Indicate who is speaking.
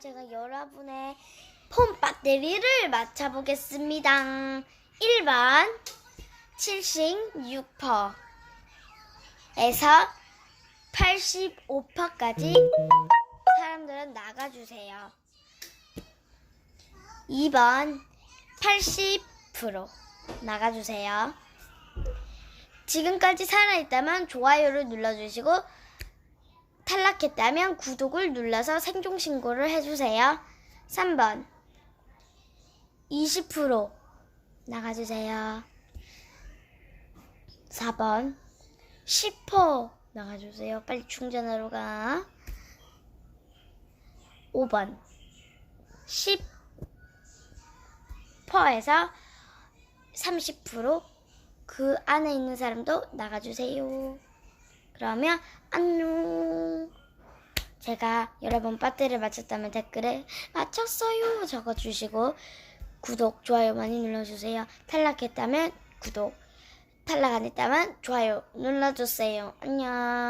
Speaker 1: 제가 여러분의 폰 배터리를 맞춰보겠습니다. 1번 76%에서 85%까지 사람들은 나가주세요. 2번 80% 나가주세요. 지금까지 살아있다면 좋아요를 눌러주시고 탈락했다면 구독을 눌러서 생존 신고를 해주세요. 3번 20% 나가주세요. 4번 10% 나가주세요. 빨리 충전하러 가. 5번 10%에서 30%그 안에 있는 사람도 나가주세요. 그러면 안녕. 제가 여러분 배터리를 맞췄다면 댓글에 맞췄어요 적어주시고 구독, 좋아요 많이 눌러주세요. 탈락했다면 구독, 탈락 안 했다면 좋아요 눌러주세요. 안녕.